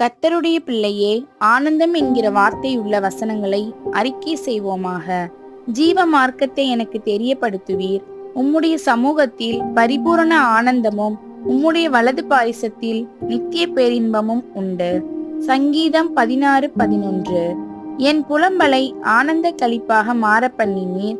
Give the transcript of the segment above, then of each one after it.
கத்தருடைய பிள்ளையே ஆனந்தம் என்கிற வார்த்தையுள்ள வசனங்களை அறிக்கை செய்வோமாக. ஜீவ மார்க்கத்தை எனக்கு தெரியப்படுத்துவீர். உம்முடைய சமூகத்தில் பரிபூரண ஆனந்தமும் உம்முடைய வலது பாரிசத்தில் நித்திய பேரின்பமும் உண்டு. சங்கீதம் பதினாறு பதினொன்று. என் புலம்பலை ஆனந்த களிப்பாக மாற பண்ணினீர்.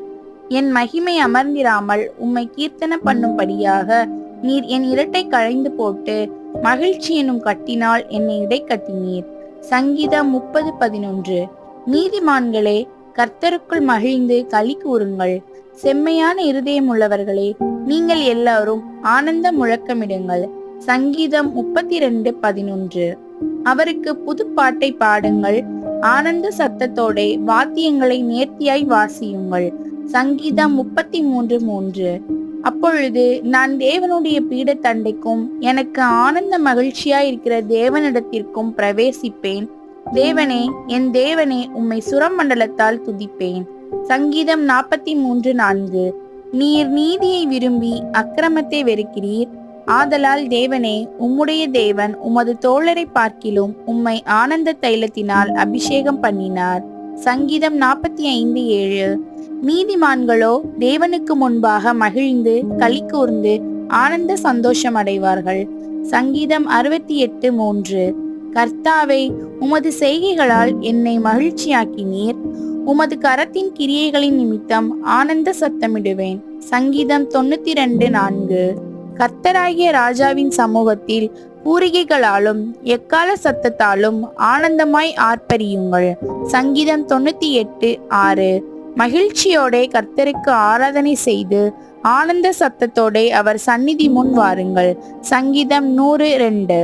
என் மகிமை அமர்ந்திராமல் உம்மை கீர்த்தன பண்ணும்படியாக நீர் என் இரட்டை களைந்து போட்டு மகிழ்ச்சி எனும் கட்டினால் என்னை இடைக்கட்டினீர் சங்கீதம் முப்பது பதினொன்று. நீதிமான்களே கர்த்தருக்குள் மகிழ்ந்து களி கூறுங்கள். செம்மையான இருதயம் உள்ளவர்களே நீங்கள் எல்லாரும் ஆனந்த முழக்கமிடுங்கள். சங்கீதம் முப்பத்தி ரெண்டு பதினொன்று. அவருக்கு புது பாட்டை பாடுங்கள். ஆனந்த சத்தத்தோட வாத்தியங்களை நேர்த்தியாய் வாசியுங்கள். சங்கீதம் முப்பத்தி மூன்று மூன்று. அப்பொழுது நான் தேவனுடைய பீடத்தண்டைக்கும் எனக்கு ஆனந்த மகிழ்ச்சியாய் இருக்கிற தேவனிடத்திற்கும் பிரவேசிப்பேன். தேவனே என் தேவனே உம்மை சுரமண்டலத்தால் துதிப்பேன். சங்கீதம் நாற்பத்தி மூன்று நான்கு. நீர் நீதியை விரும்பி அக்கிரமத்தை வெறுக்கிறீர். ஆதலால் தேவனே உம்முடைய தேவன் உமது தோழரை பார்க்கிலும் உம்மை ஆனந்த தைலத்தினால் அபிஷேகம் பண்ணினார். சங்கீதம் நாற்பத்தி ஐந்து ஏழு. நீதிமான்களோ தேவனுக்கு முன்பாக மகிழ்ந்து களி கூர்ந்து ஆனந்த சந்தோஷம் அடைவார்கள். சங்கீதம் அறுபத்தி எட்டு மூன்று. கர்த்தாவை உமது செய்கைகளால் என்னை மகிழ்ச்சியாக்கினீர். உமது கரத்தின் கிரியைகளின் நிமித்தம் ஆனந்த சத்தமிடுவேன். சங்கீதம் தொண்ணூத்தி ரெண்டு நான்கு. கர்த்தராகிய ராஜாவின் சமூகத்தில் பூரிகைகளாலும் எக்கால சத்தத்தாலும் ஆனந்தமாய் ஆர்ப்பரியுங்கள். சங்கீதம் தொண்ணூத்தி எட்டு ஆறு. மகிழ்ச்சியோட கர்த்தருக்கு ஆராதனை செய்து ஆனந்த சத்தத்தோட அவர் சந்நிதி முன் வாருங்கள். சங்கீதம் நூறு ரெண்டு.